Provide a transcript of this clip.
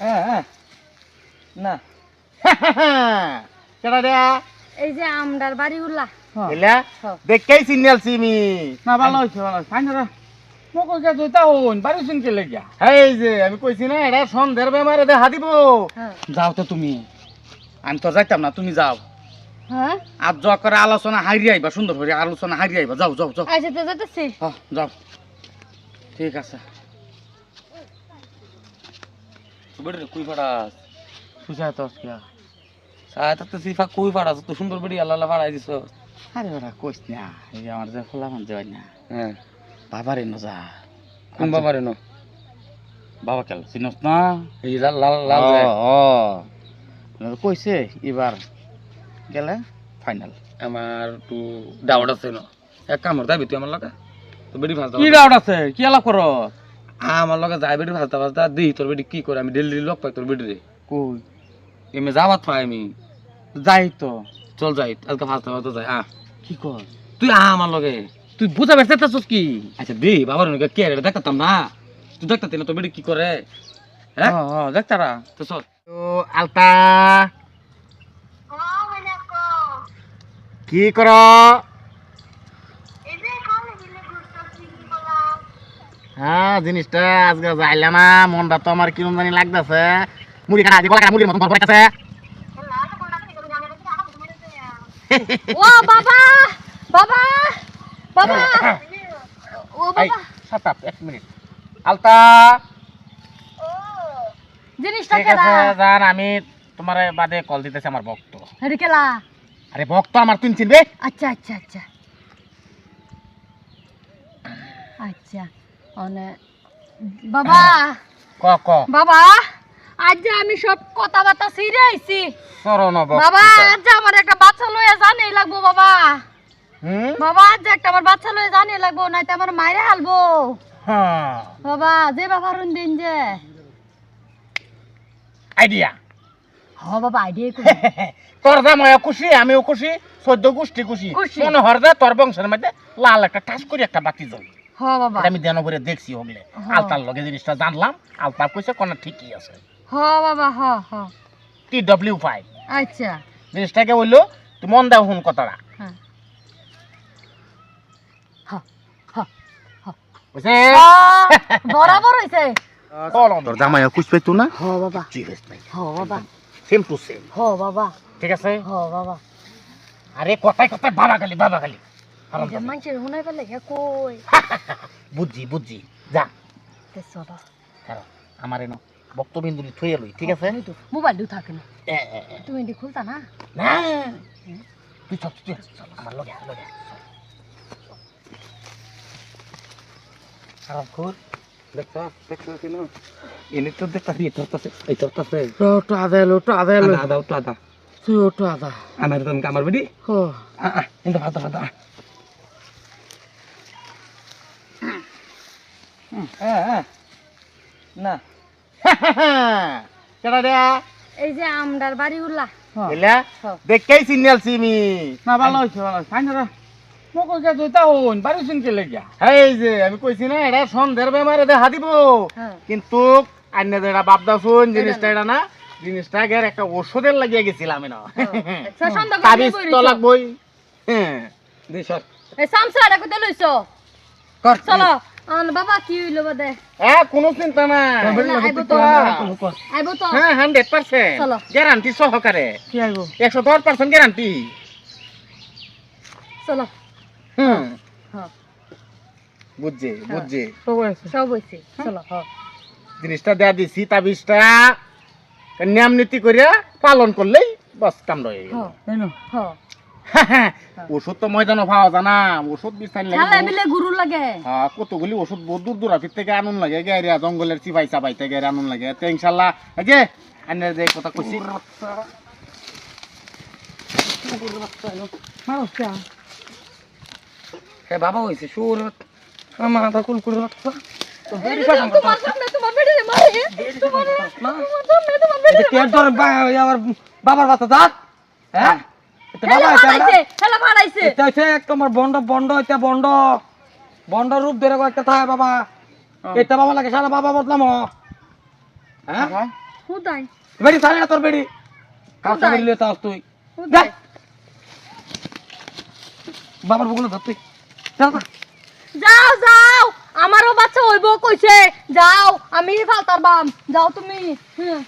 হ্যাঁ হ্যাঁ। না। কেডা দেয়া এই যে আমডার বাড়ি উল্লা এলা হ্যাঁ। দেখেই সিগন্যাল সিমি না ভালো হয়েছে ভালো ফাইন রে। মোক কে দুইটা হইন বাড়ি শুনকে লেগিয়া? এই যে আমি কইছি না এটা সন্ধ্যের বেমারে দেখা দিব। যাও তো তুমি। আমি তো যাইতাম না তুমি যাও। হ্যাঁ? আর যা করে আলোচনা হারি আইবা সুন্দর করে আলোচনা হারি আইবা। যাও যাও যাও। আচ্ছা তো যেতেছি হ্যাঁ যাও। ঠিক আছে। বেড়ে কুই ফাড়াস সুসায় তো আজকে সায় তো সিফা কুই ফাড়াস তো সুন্দর বেড়ি আল্লাহ আল্লাহ ফাড়াই দিছ। আরে বেড়া কইস না এই যে আমার যে খোলা মান যাই না। হ্যাঁ। বাবারে ন যা। কোন বাবারে ন? বাবা কেল চিনস না? এই লাল লাল লাল ও কইছে এবার গেলে ফাইনাল আমার তো ডাউট আছে ন। এক কামর দাবি তুই আমার লগে? তো বেড়ি কি ডাউট আছে? কি আলাপ করো আমার লগে যাই বেড়ি ভাজতা ভাজতা দি তোর বেড়ি কি করে? আমি ডেলি লগ পাই তোর রে। কই? এমে যাবাত পাই আমি। যাই তো। চল যাই আজকে ভাজতা ভাজতা যাই আ কি কর? তুই আ আমার লগে। তুই বুঝা বেড়তেছিস কি? আচ্ছা দি বাবার নগে কে রে? দেখতাম না। তুই দেখতাতি না তোর বেড়ি কি করে? হ্যাঁ? হ্যাঁ হ্যাঁ দেখ তো চল। তো আলতা। কি কর? হ্যাঁ জিনিসটা আজকে যাইলে না মনটা তো আমার কিরম জানি লাগতেছে। মুড়ি কাটা গলা কাটা মুড়ির মতন ও বাবা বাবা বাবা। ও বাবা। এক মিনিট। আলতা। জিনিসটা জান আমি তোমার বাদে কল দিতেছি আমার ভক্ত। কেলা? আরে ভক্ত আমার তুই চিনবে আচ্ছা আচ্ছা আচ্ছা। আচ্ছা। অনে। বাবা! ক ক। বাবা! আজ যে আমি সব কথাবার্তা ছিঁড়ে আইছি। বাবা আজ যে আমার একটা বাচ্চা লয়ে জানি লাগবো বাবা। বাবা আজ যে একটা আমার বাচ্চা লয়ে জানি লাগবো নাইতে আমার মাইরে হালবো। বাবা যে বাবা রুন দিন যে। আইডিয়া। হ বাবা আইডিয়া তোর জামাই খুশি আমিও খুশি চোদ্দ গোষ্ঠী খুশি। মনে হর তোর বংশের মধ্যে লাল একটা টাচ করে একটা বাতি জ্বল। হ বাবা। আমি দেন করে দেখছি হগলে হ্যাঁ। আলতার লগে জিনিসটা জানলাম আলতা কইছে কোন ঠিকই আছে। হ বাবা হ হ টি ডব্লিউ ফাইভ আচ্ছা। জিনিসটাকে বলল তুই মন দেও হুন কথাটা। হ্যাঁ। বুঝছে? বরাবর হইছে। তোর জামাই খুশ পাইতো না? হ বাবা। জিজ্ঞেস নাই হ বাবা। সেম টু সেম হ বাবা। ঠিক আছে? হ বাবা। আরে কথায় কথায় বাবা খালি বাবা খালি। মানুষের হুনাই পেলে হে কই? বুঝছি বুঝছি। যা। চলো। আমার এনো বক্তবিন্দুলি থুয়ে লই ঠিক আছে? তো মোবাইল দিও থাকে না। তুমি এটি খুলতা না? না। তুই চল তুই আমার লগে লগে। খারাপ খোর। দেখছ দেখছ এনে তো দেখতা দিয়ে এই আদা আদা আদা আদা আদা। তুই আদা। আমার তো আমার বেড়ি ও। আ আ ইন্দা ভাতা ভাতা হ্যাঁ হ্যাঁ না। কেডা এই যে আমডার বাড়ি উল্লা এলা হ্যাঁ। দেখেই সিগন্যাল সিমি না ভালো হয়েছে ভালো হয়েছে ফাইন রে। মোক কে দুইটা হইন বাড়ি লেগিয়া? এই যে আমি কইছি না সন্ধ্যের বেমারে দেখা দিব। হ্যাঁ। কিন্তু আন্য যেটা বাপদা শুন জিনিসটা এটা না জিনিসটা গের একটা ওষুধের লাগিয়ে গেছিলাম আমি না তাবিজ তো লাগবই। হ্যাঁ। দি এই কইতে লইছো? কর। চলো। আন বাবা কি হইল বাদে? হ্যাঁ কোনো চিন্তা না না, আইবো তো। আইবো তো। হ্যাঁ হান্ড্রেড পার্সেন্ট চলো। গ্যারান্টি সহকারে। কি আইব? একশো দশ গ্যারান্টি চলো। হুম। হ্যাঁ বুঝছি বুঝছি। সব হইছে চলো। হ। জিনিসটা দেয়া দিছি তাবিজটা। নিয়ম নীতি করে পালন করলেই বাস কাম রয়ে গেল। ওষুধ তো ময়দানও পাওয়া যায় না ওষুধ বিস্তার লাগে গুরু লাগে। হ্যাঁ, কতগুলি ওষুধ বহুত দূর দূরাফির থেকে আনুন লাগে গেরিয়া জঙ্গলের চিপাই চাপাই থেকে আনুন লাগে। তো ইনশাল্লাহ যে আনের যে কথা কইছি হে বাবা হইছে সুর মাথা কুল করে রাখছা তোমার সামনে তোমার বেড়ে মারে তোমার তোমার সামনে তোমার বেড়ে কে ধর আমার বাবার দাঁত হ্যাঁ তোমার বন্ড বন্ড এটা বন্ড। বন্ড রূপ ধরে একটা থাকে বাবা। এটা বাবা লাগে সারা বাবা বদলাম। হ্যাঁ? বেড়ি সারে না তোর বেড়ি? কাউকে কোথায়? বেরিয়ে তুই? বাবার বগুলো ধর তুই। যাও যাও। আমারও বাচ্চা হইব কইছে। যাও আমি ফালতার বাম। যাও তুমি। হুম।